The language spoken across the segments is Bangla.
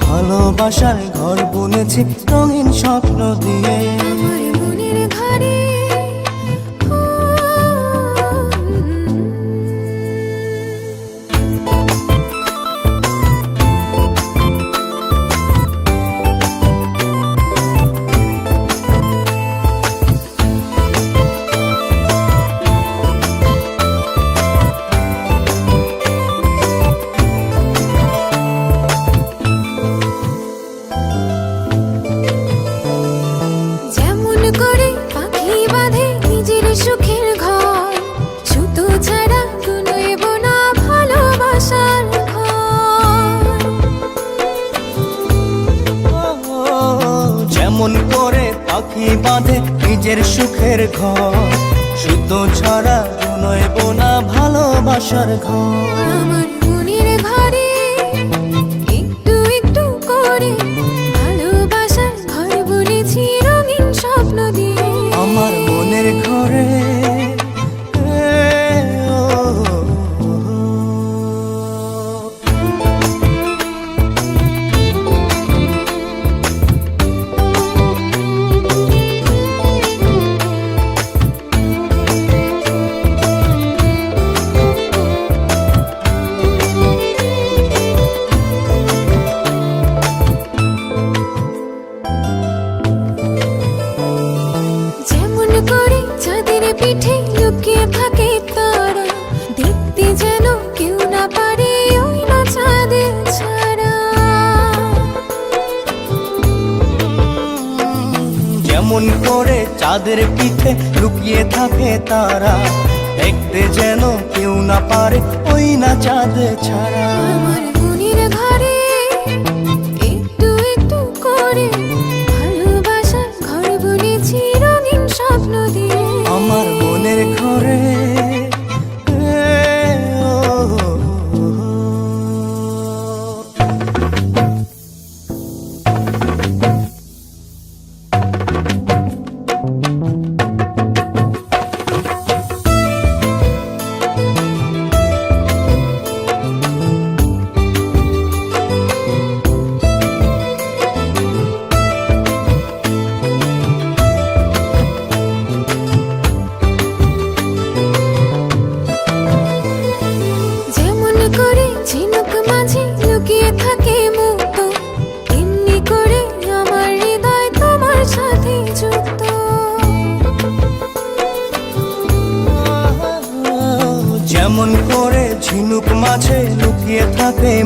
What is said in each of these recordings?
ভালোবাসায় ঘর বুনেছি রঙিন স্বপ্ন দিয়ে। ঘরে মন করে পাখি বাঁধে নিজের সুখের ঘর। শুদ্ধ ছাড়া নয় বোনা ভালোবাসার ঘর। আমার মনের ঘরে একটু একটু করে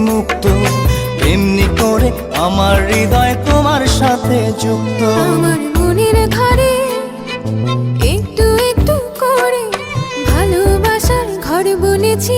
মুক্ত। এমনি করে আমার হৃদয় তোমার সাথে যুক্ত। আমার মনের ঘরে একটু একটু করে ভালোবাসার ঘর বলেছি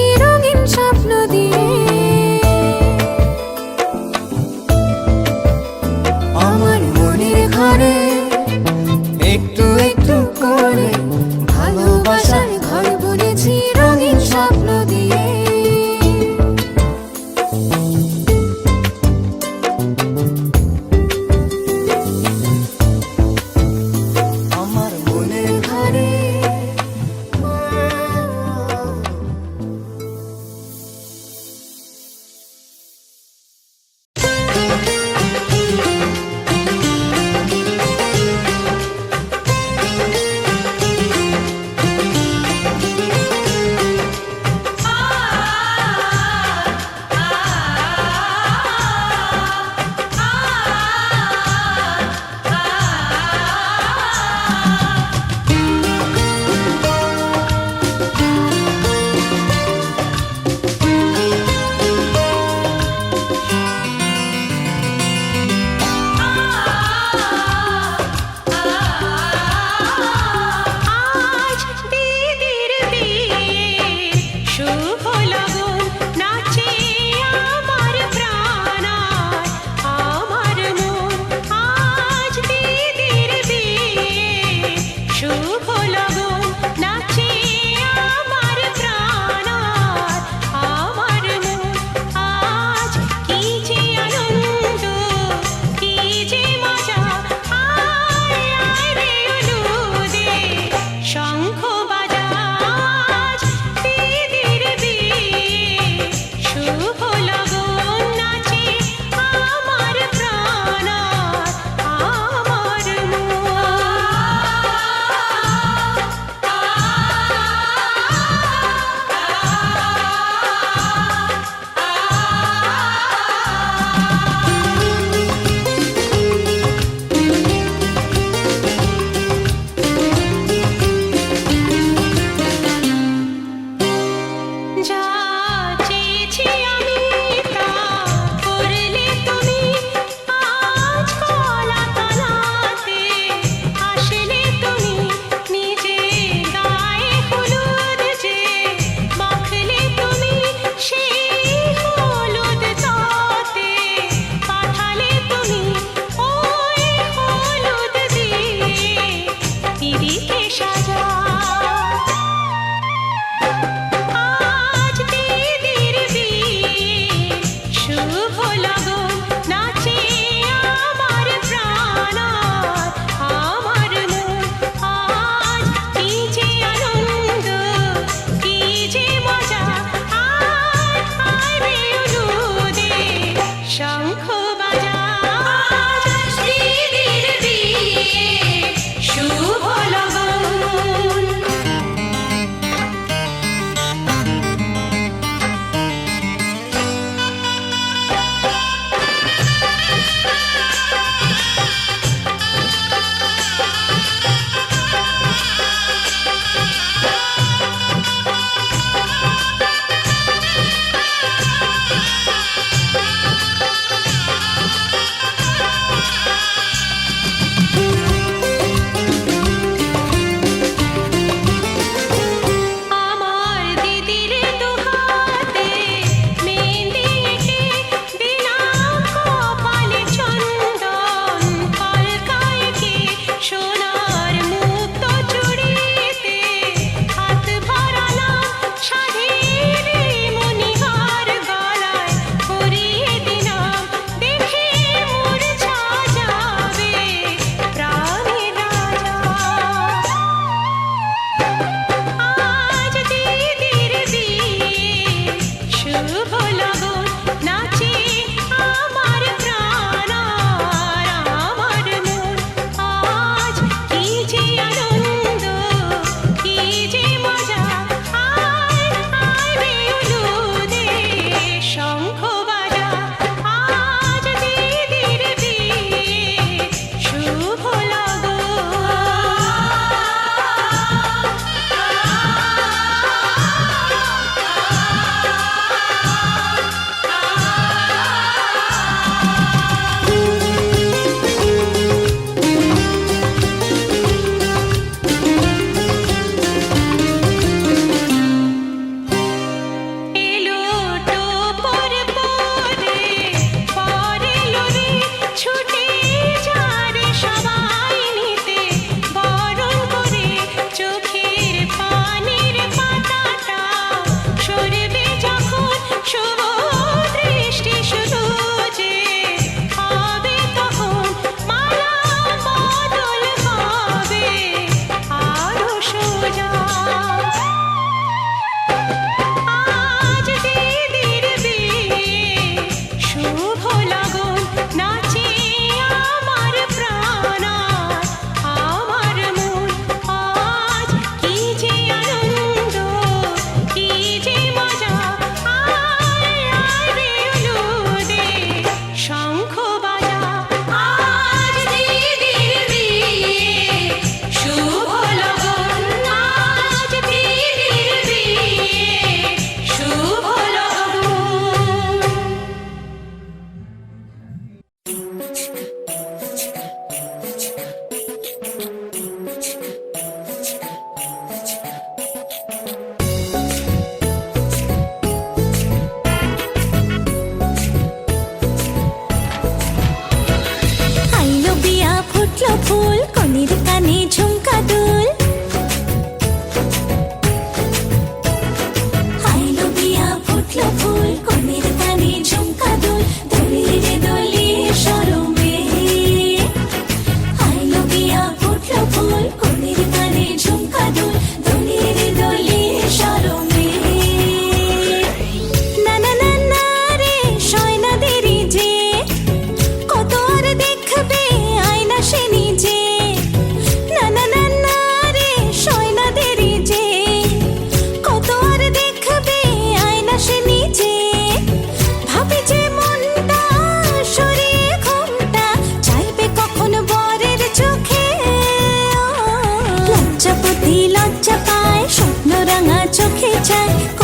চোখে চায়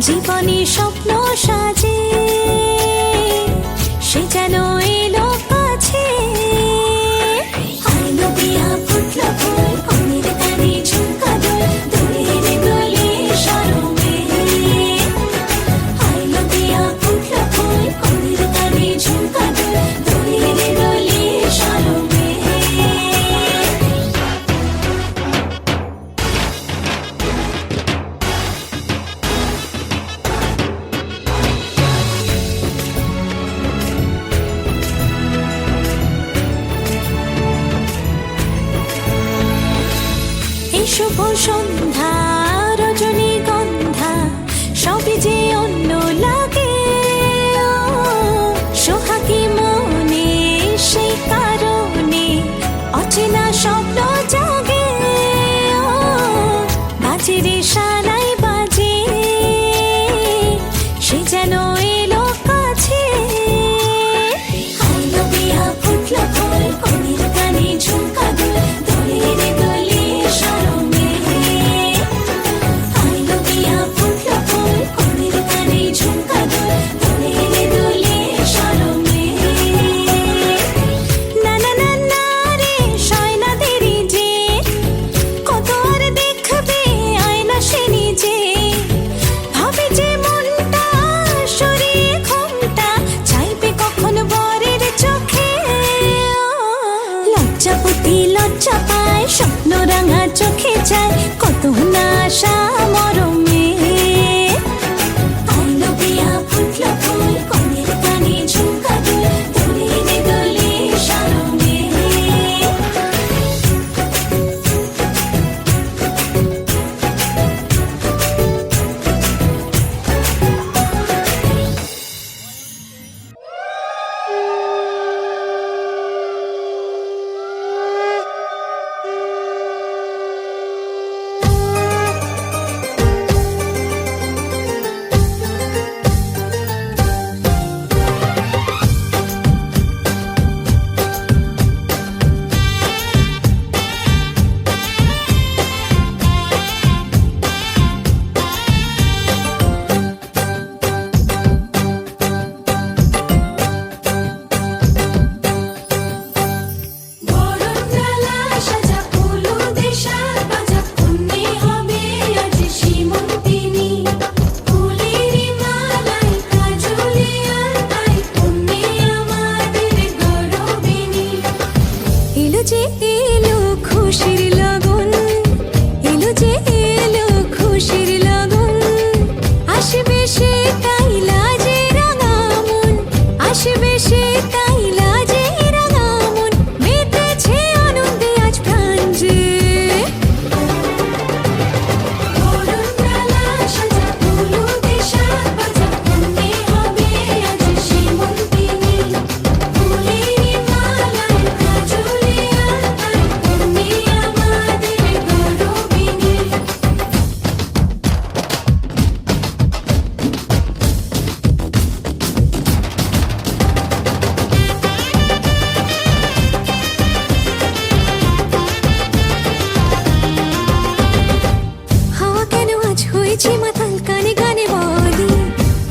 জীবনে স্বপ্ন সাজে।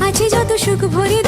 আছে যত সুখ ভরে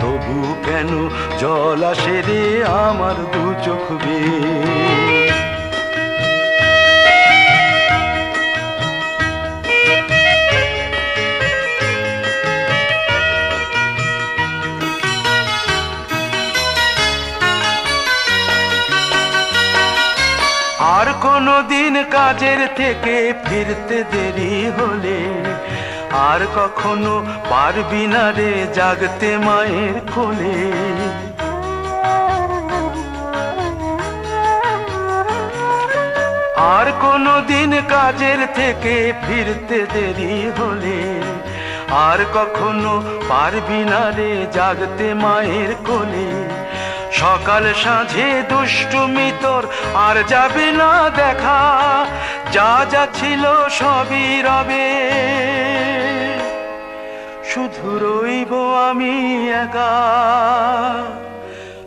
তবু কেন জল আসে রে আমার দু চোখ আর কোনো দিন কাজের থেকে ফিরতে দেরি হলে আর কখনো পারবি না রে জাগতে মায়ের কোলে। আর কোনো দিন কাজের থেকে ফিরতে দেরি হলে, আর কখনো পারবি না রে জাগতে মায়ের কোলে। সকাল সাঁঝে দুষ্টুমি তোর আর যাবে না দেখা যা ছিল সবই রবে। শুধু রইব আমি একা।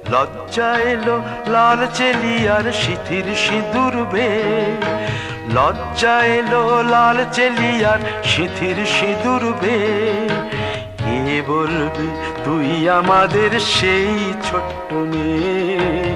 লজ্জা এলো লাল চেলিয়ার সিথির সিঁদুর বে। লজ্জা এলো লাল চেলিয়ার সিথির সিঁদুর বে। কে বলবে তুই আমাদের সেই ছোট্ট মেয়ে?